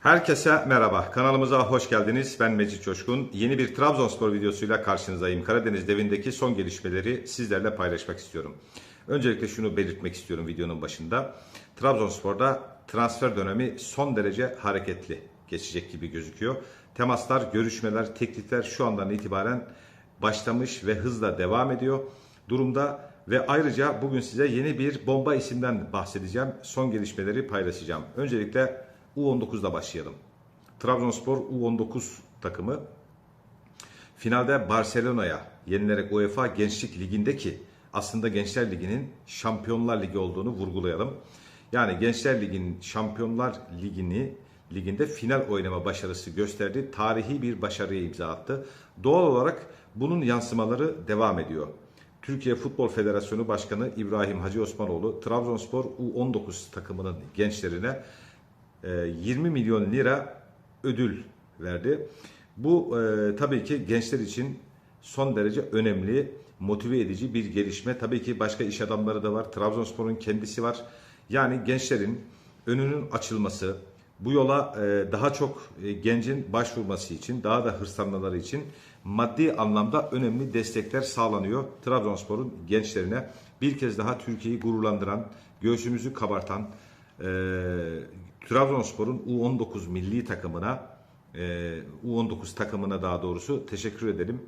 Herkese merhaba. Kanalımıza hoş geldiniz. Ben Mecit Coşkun. Yeni bir Trabzonspor videosuyla karşınızdayım. Karadeniz devindeki son gelişmeleri sizlerle paylaşmak istiyorum. Öncelikle şunu belirtmek istiyorum videonun başında. Trabzonspor'da transfer dönemi son derece hareketli geçecek gibi gözüküyor. Temaslar, görüşmeler, teklifler şu andan itibaren başlamış ve hızla devam ediyor. Durumda ve ayrıca bugün size yeni bir bomba isimden bahsedeceğim. Son gelişmeleri paylaşacağım. Öncelikle U19'da başlayalım. Trabzonspor U19 takımı finalde Barcelona'ya yenilerek UEFA Gençlik Ligi'ndeki aslında Gençler Ligi'nin Şampiyonlar Ligi olduğunu vurgulayalım. Yani Gençler Ligi'nin Şampiyonlar Ligi'ni liginde final oynama başarısı gösterdi. Tarihi bir başarıya imza attı. Doğal olarak bunun yansımaları devam ediyor. Türkiye Futbol Federasyonu Başkanı İbrahim Hacı Osmanoğlu Trabzonspor U19 takımının gençlerine 20 milyon lira ödül verdi. Bu e, tabii ki gençler için son derece önemli, motive edici bir gelişme. Tabii ki başka iş adamları da var. Trabzonspor'un kendisi var. Yani gençlerin önünün açılması, bu yola e, daha çok e, gencin başvurması için, daha da hırslanmaları için maddi anlamda önemli destekler sağlanıyor. Trabzonspor'un gençlerine bir kez daha Türkiye'yi gururlandıran, göğsümüzü kabartan, e, Trabzonspor'un U19 milli takımına, e, U19 takımına daha doğrusu teşekkür edelim.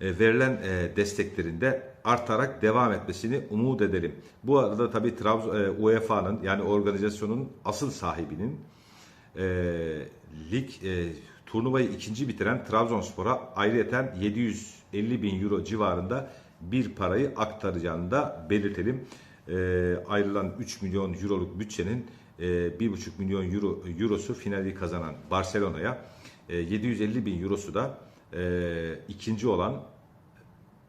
E, verilen e, desteklerin de artarak devam etmesini umut edelim. Bu arada tabii Trabzon e, UEFA'nın yani organizasyonun asıl sahibinin e, lig e, turnuvayı ikinci bitiren Trabzonspor'a ayrıyeten 750 bin euro civarında bir parayı aktaracağını da belirtelim. E, ayrılan 3 milyon euroluk bütçenin 1,5 milyon euro, eurosu finali kazanan Barcelona'ya e, 750 bin eurosu da e, ikinci olan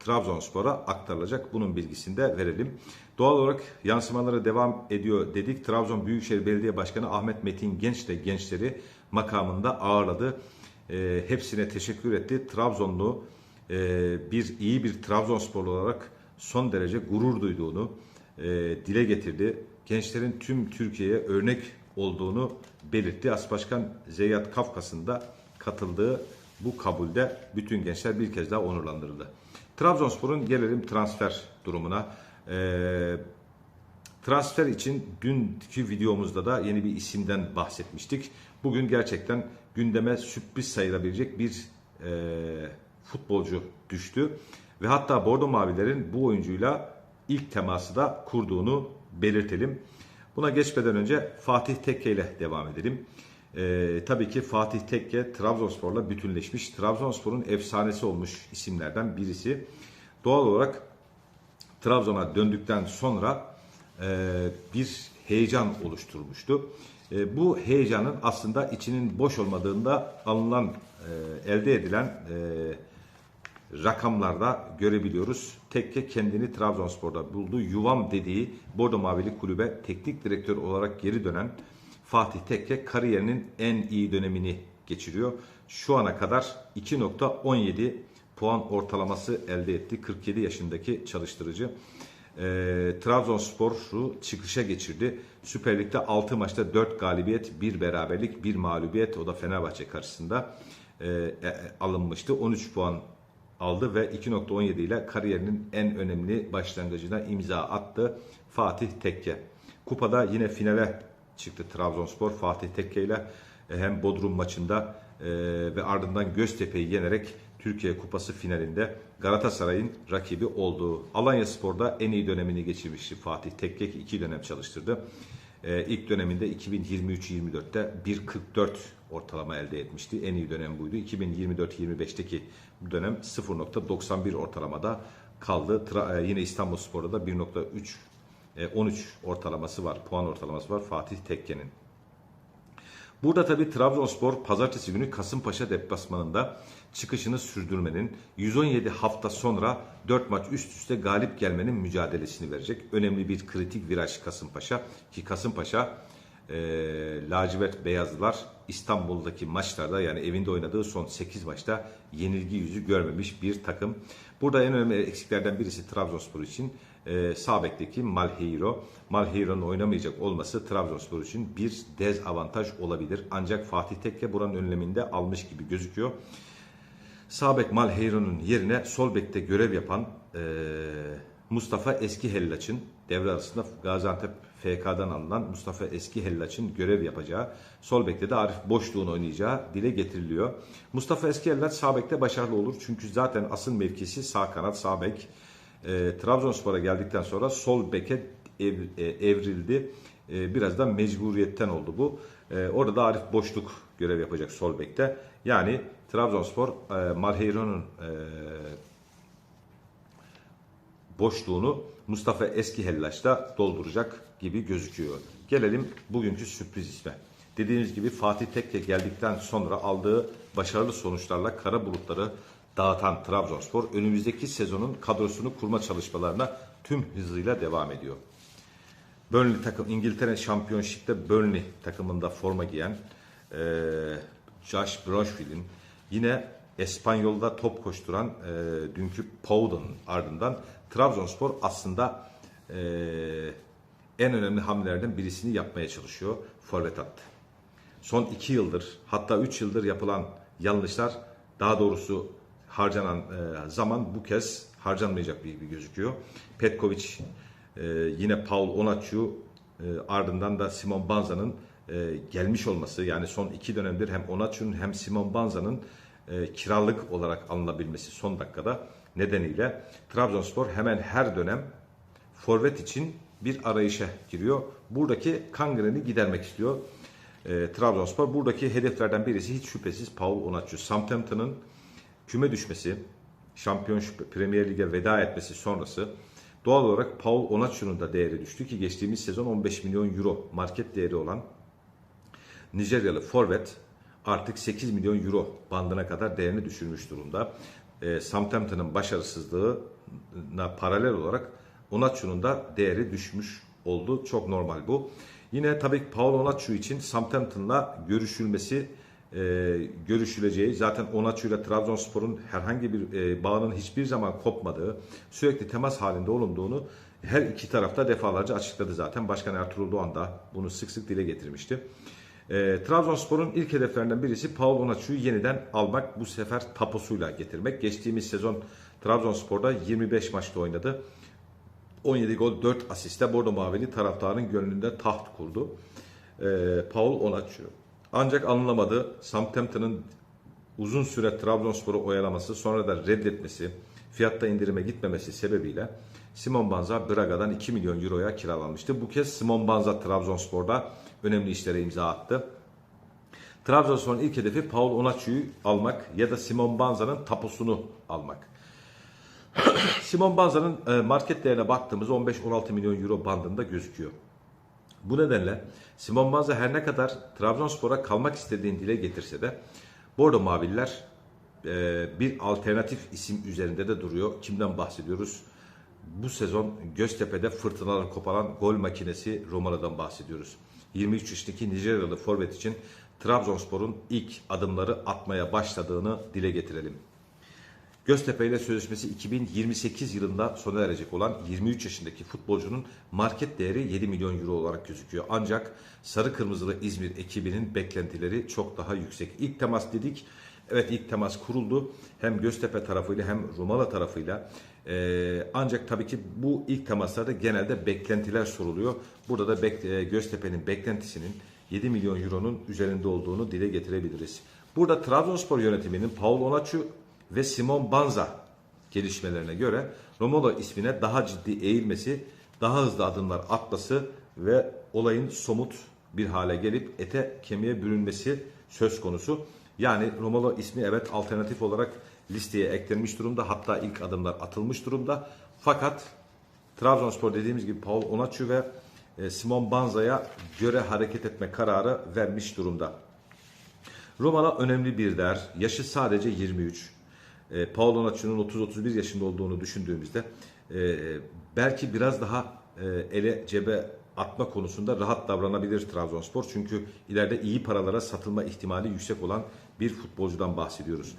Trabzonspor'a aktarılacak. Bunun bilgisini de verelim. Doğal olarak yansımaları devam ediyor dedik. Trabzon Büyükşehir Belediye Başkanı Ahmet Metin Genç de gençleri makamında ağırladı. E, hepsine teşekkür etti. Trabzonlu e, bir iyi bir Trabzonsporlu olarak son derece gurur duyduğunu e, dile getirdi. Gençlerin tüm Türkiye'ye örnek olduğunu belirtti. As Başkan Zeyyat Kafkas'ın da katıldığı bu kabulde bütün gençler bir kez daha onurlandırıldı. Trabzonspor'un gelelim transfer durumuna. Ee, transfer için dünkü videomuzda da yeni bir isimden bahsetmiştik. Bugün gerçekten gündeme sürpriz sayılabilecek bir e, futbolcu düştü. Ve hatta Bordo Mavilerin bu oyuncuyla ilk teması da kurduğunu belirtelim. Buna geçmeden önce Fatih Tekke ile devam edelim. Ee, tabii ki Fatih Tekke Trabzonspor'la bütünleşmiş. Trabzonspor'un efsanesi olmuş isimlerden birisi. Doğal olarak Trabzon'a döndükten sonra e, bir heyecan oluşturmuştu. E, bu heyecanın aslında içinin boş olmadığında alınan, e, elde edilen e, rakamlarda görebiliyoruz. Tekke kendini Trabzonspor'da buldu. Yuvam dediği Bordo Mavili kulübe teknik direktör olarak geri dönen Fatih Tekke kariyerinin en iyi dönemini geçiriyor. Şu ana kadar 2.17 puan ortalaması elde etti. 47 yaşındaki çalıştırıcı. E, Trabzonspor'u çıkışa geçirdi. Süper Lig'de 6 maçta 4 galibiyet, 1 beraberlik, 1 mağlubiyet o da Fenerbahçe karşısında e, e, alınmıştı. 13 puan aldı ve 2.17 ile kariyerinin en önemli başlangıcına imza attı Fatih Tekke. Kupada yine finale çıktı Trabzonspor Fatih Tekke ile e, hem Bodrum maçında e, ve ardından Göztepe'yi yenerek Türkiye Kupası finalinde Galatasaray'ın rakibi olduğu Alanya Spor'da en iyi dönemini geçirmişti Fatih Tekke iki dönem çalıştırdı. Ee, ilk döneminde 2023-24'te 1.44 ortalama elde etmişti. En iyi dönem buydu. 2024-25'teki bu dönem 0.91 ortalamada kaldı. Tra- e, yine İstanbul Spor'da da 1.3 e, 13 ortalaması var. Puan ortalaması var Fatih Tekke'nin. Burada tabi Trabzonspor pazartesi günü Kasımpaşa deplasmanında çıkışını sürdürmenin 117 hafta sonra 4 maç üst üste galip gelmenin mücadelesini verecek. Önemli bir kritik viraj Kasımpaşa ki Kasımpaşa e, lacivert beyazlılar İstanbul'daki maçlarda yani evinde oynadığı son 8 maçta yenilgi yüzü görmemiş bir takım. Burada en önemli eksiklerden birisi Trabzonspor için e, sağ Malheiro. Malheiro'nun oynamayacak olması Trabzonspor için bir dezavantaj olabilir. Ancak Fatih Tekke buranın önleminde almış gibi gözüküyor. Sağ Malheiro'nun yerine sol bekte görev yapan e, Mustafa Eski Hellaç'ın devre arasında Gaziantep FK'dan alınan Mustafa Eski Hellaç'ın görev yapacağı, sol bekte de Arif Boşluğ'un oynayacağı dile getiriliyor. Mustafa Eski Hellaç sağ bekte başarılı olur çünkü zaten asıl mevkisi sağ kanat sağ bek. E, Trabzonspor'a geldikten sonra sol beke ev- e, evrildi. E, biraz da mecburiyetten oldu bu. E, orada da Arif Boşluk görev yapacak sol bekte. Yani Trabzonspor e, Malheiro'nun e, boşluğunu Mustafa Eski Hellaç'ta dolduracak gibi gözüküyor. Gelelim bugünkü sürpriz isme. Dediğimiz gibi Fatih Tekke geldikten sonra aldığı başarılı sonuçlarla kara bulutları dağıtan Trabzonspor önümüzdeki sezonun kadrosunu kurma çalışmalarına tüm hızıyla devam ediyor. Burnley takım İngiltere Şampiyonşip'te Burnley takımında forma giyen e, Josh Bromfield'in yine Espanyol'da top koşturan e, dünkü Powden'ın ardından Trabzonspor aslında e, en önemli hamlelerden birisini yapmaya çalışıyor. Forvet attı. Son iki yıldır hatta üç yıldır yapılan yanlışlar daha doğrusu harcanan e, zaman bu kez harcanmayacak bir, bir gözüküyor. Petkovic e, yine Paul Onaçu e, ardından da Simon Banza'nın e, gelmiş olması yani son iki dönemdir hem Onaçu'nun hem Simon Banza'nın e, kiralık olarak alınabilmesi son dakikada nedeniyle Trabzonspor hemen her dönem forvet için bir arayışa giriyor. Buradaki kangreni gidermek istiyor. E, Trabzonspor buradaki hedeflerden birisi hiç şüphesiz Paul Onaçu. Southampton'ın küme düşmesi, Şampiyonşip Premier Lig'e veda etmesi sonrası doğal olarak Paul Onaçu'nun da değeri düştü ki geçtiğimiz sezon 15 milyon euro market değeri olan Nijeryalı forvet artık 8 milyon euro bandına kadar değerini düşürmüş durumda. E, Southampton'ın başarısızlığına paralel olarak Onaçu'nun da değeri düşmüş oldu. Çok normal bu. Yine tabii Paul Onaçu için Southampton'la görüşülmesi e, görüşüleceği zaten Onaçu ile Trabzonspor'un herhangi bir e, bağının hiçbir zaman kopmadığı sürekli temas halinde olunduğunu her iki tarafta defalarca açıkladı zaten. Başkan Ertuğrul Doğan da bunu sık sık dile getirmişti. E, Trabzonspor'un ilk hedeflerinden birisi Paul Onaçu'yu yeniden almak, bu sefer taposuyla getirmek. Geçtiğimiz sezon Trabzonspor'da 25 maçta oynadı. 17 gol 4 asiste Bordo Mavili taraftarın gönlünde taht kurdu. E, Paul Onaçu. Ancak anlamadı. Southampton'ın uzun süre Trabzonspor'u oyalaması, sonra da reddetmesi, fiyatta indirime gitmemesi sebebiyle Simon Banza Braga'dan 2 milyon euroya kiralanmıştı. Bu kez Simon Banza Trabzonspor'da önemli işlere imza attı. Trabzonspor'un ilk hedefi Paul Onaçu'yu almak ya da Simon Banza'nın tapusunu almak. Simon Banza'nın e, market değerine baktığımız 15-16 milyon euro bandında gözüküyor. Bu nedenle Simon Banza her ne kadar Trabzonspor'a kalmak istediğini dile getirse de Bordo Maviller e, bir alternatif isim üzerinde de duruyor. Kimden bahsediyoruz? Bu sezon Göztepe'de fırtınalar koparan gol makinesi Romalı'dan bahsediyoruz. 23 yaşındaki Nijeryalı forvet için Trabzonspor'un ilk adımları atmaya başladığını dile getirelim. Göztepe ile sözleşmesi 2028 yılında sona erecek olan 23 yaşındaki futbolcunun market değeri 7 milyon euro olarak gözüküyor. Ancak Sarı Kırmızılı İzmir ekibinin beklentileri çok daha yüksek. İlk temas dedik. Evet ilk temas kuruldu. Hem Göztepe tarafıyla hem Rumala tarafıyla. Ee, ancak tabii ki bu ilk temaslarda genelde beklentiler soruluyor. Burada da bek- e, Göztepe'nin beklentisinin 7 milyon euronun üzerinde olduğunu dile getirebiliriz. Burada Trabzonspor yönetiminin Paul Onaçu ve Simon Banza gelişmelerine göre Romulo ismine daha ciddi eğilmesi, daha hızlı adımlar atması ve olayın somut bir hale gelip ete kemiğe bürünmesi söz konusu. Yani Romulo ismi evet alternatif olarak listeye eklenmiş durumda. Hatta ilk adımlar atılmış durumda. Fakat Trabzonspor dediğimiz gibi Paul Onaçu ve e, Simon Banza'ya göre hareket etme kararı vermiş durumda. Roma'la önemli bir değer. Yaşı sadece 23. E, Paul Onaçu'nun 30-31 yaşında olduğunu düşündüğümüzde e, belki biraz daha e, ele cebe atma konusunda rahat davranabilir Trabzonspor. Çünkü ileride iyi paralara satılma ihtimali yüksek olan bir futbolcudan bahsediyoruz.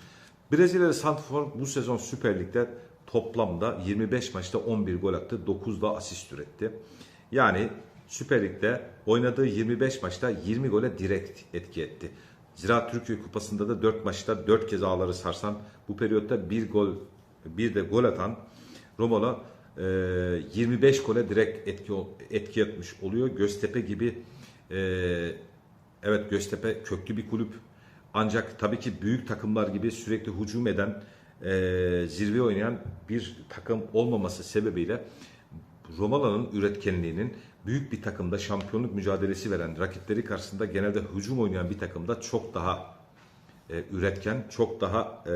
Brezilyalı Santifor bu sezon Süper Lig'de toplamda 25 maçta 11 gol attı, 9 da asist üretti. Yani Süper Lig'de oynadığı 25 maçta 20 gole direkt etki etti. Ziraat Türkiye Kupası'nda da 4 maçta 4 kez ağları sarsan, bu periyotta bir gol bir de gol atan Romalı e, 25 gole direkt etki etki etmiş oluyor. Göztepe gibi e, evet Göztepe köklü bir kulüp. Ancak tabii ki büyük takımlar gibi sürekli hücum eden, e, zirve oynayan bir takım olmaması sebebiyle Romala'nın üretkenliğinin büyük bir takımda şampiyonluk mücadelesi veren rakipleri karşısında genelde hücum oynayan bir takımda çok daha e, üretken, çok daha e,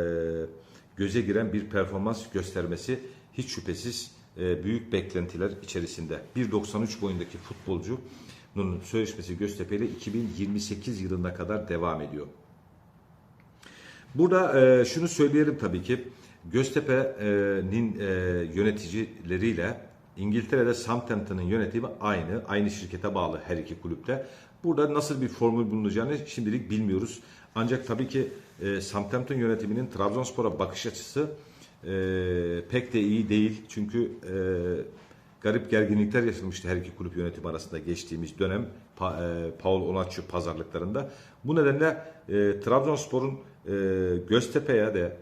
göze giren bir performans göstermesi hiç şüphesiz e, büyük beklentiler içerisinde. 1.93 boyundaki futbolcunun sözleşmesi Göztepe ile 2028 yılına kadar devam ediyor. Burada e, şunu söyleyelim tabii ki Göztepe'nin e, yöneticileriyle İngiltere'de Southampton'ın yönetimi aynı. Aynı şirkete bağlı her iki kulüpte. Burada nasıl bir formül bulunacağını şimdilik bilmiyoruz. Ancak tabii ki e, Southampton yönetiminin Trabzonspor'a bakış açısı e, pek de iyi değil. Çünkü e, garip gerginlikler yaşanmıştı her iki kulüp yönetimi arasında geçtiğimiz dönem pa, e, Paul Onatçı pazarlıklarında. Bu nedenle e, Trabzonspor'un e, Göztepe'ye de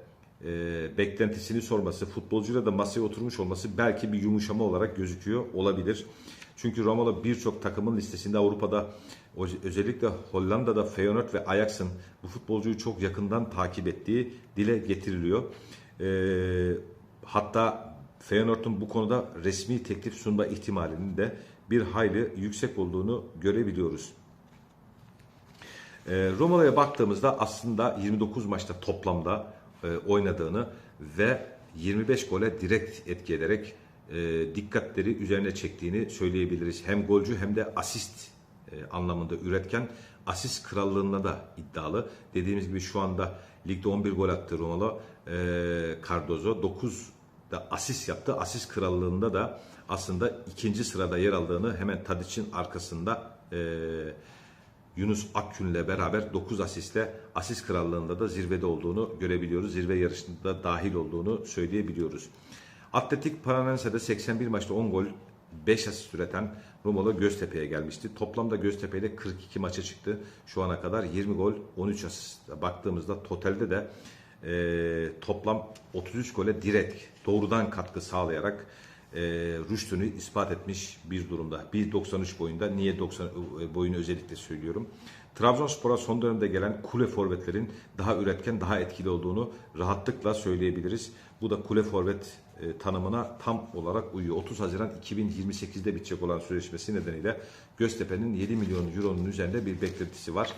e, beklentisini sorması, futbolcuyla da masaya oturmuş olması belki bir yumuşama olarak gözüküyor olabilir. Çünkü Romalı birçok takımın listesinde Avrupa'da özellikle Hollanda'da Feyenoord ve Ajax'ın bu futbolcuyu çok yakından takip ettiği dile getiriliyor. E, hatta Feyenoord'un bu konuda resmi teklif sunma ihtimalinin de bir hayli yüksek olduğunu görebiliyoruz. E, Romalı'ya baktığımızda aslında 29 maçta toplamda oynadığını ve 25 gole direkt etki ederek e, dikkatleri üzerine çektiğini söyleyebiliriz. Hem golcü hem de asist e, anlamında üretken asist krallığında da iddialı. Dediğimiz gibi şu anda ligde 11 gol attı Romalı e, Cardozo. 9 da asist yaptı. Asist krallığında da aslında ikinci sırada yer aldığını hemen Tadic'in arkasında e, Yunus Akgün'le beraber 9 asistle asist krallığında da zirvede olduğunu görebiliyoruz. Zirve yarışında dahil olduğunu söyleyebiliyoruz. Atletik Paranense'de 81 maçta 10 gol 5 asist üreten Romalı Göztepe'ye gelmişti. Toplamda Göztepe'de 42 maça çıktı. Şu ana kadar 20 gol 13 asist. Baktığımızda totalde de e, toplam 33 gole direkt doğrudan katkı sağlayarak e, rüştünü ispat etmiş bir durumda. 1.93 boyunda. Niye 90 e, boyunu özellikle söylüyorum? Trabzonspor'a son dönemde gelen kule forvetlerin daha üretken, daha etkili olduğunu rahatlıkla söyleyebiliriz. Bu da kule forvet e, tanımına tam olarak uyuyor. 30 Haziran 2028'de bitecek olan sözleşmesi nedeniyle Göztepe'nin 7 milyon euronun üzerinde bir beklentisi var.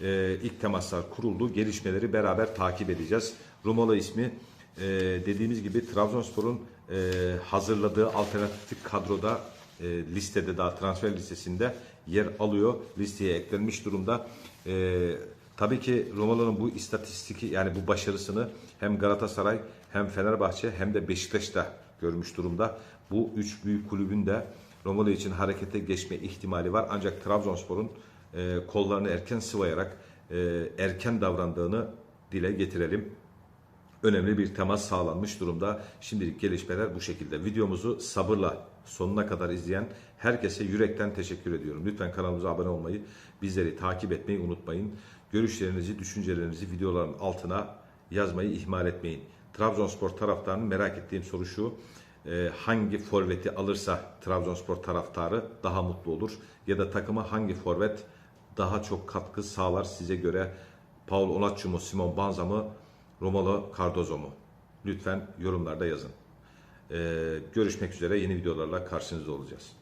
E, ilk temaslar kuruldu. Gelişmeleri beraber takip edeceğiz. Romalı ismi e, dediğimiz gibi Trabzonspor'un e, hazırladığı alternatif kadroda e, listede daha transfer listesinde yer alıyor. Listeye eklenmiş durumda. E, tabii ki Romalı'nın bu istatistiki yani bu başarısını hem Galatasaray hem Fenerbahçe hem de Beşiktaş'ta görmüş durumda. Bu üç büyük kulübün de Romalı için harekete geçme ihtimali var. Ancak Trabzonspor'un e, kollarını erken sıvayarak e, erken davrandığını dile getirelim önemli bir temas sağlanmış durumda. Şimdilik gelişmeler bu şekilde. Videomuzu sabırla sonuna kadar izleyen herkese yürekten teşekkür ediyorum. Lütfen kanalımıza abone olmayı, bizleri takip etmeyi unutmayın. Görüşlerinizi, düşüncelerinizi videoların altına yazmayı ihmal etmeyin. Trabzonspor taraftarının merak ettiğim soru şu. E, hangi forveti alırsa Trabzonspor taraftarı daha mutlu olur? Ya da takıma hangi forvet daha çok katkı sağlar size göre? Paul Onatçı mı, Simon Banza mı, Romalı Cardozo mu? Lütfen yorumlarda yazın. Ee, görüşmek üzere yeni videolarla karşınızda olacağız.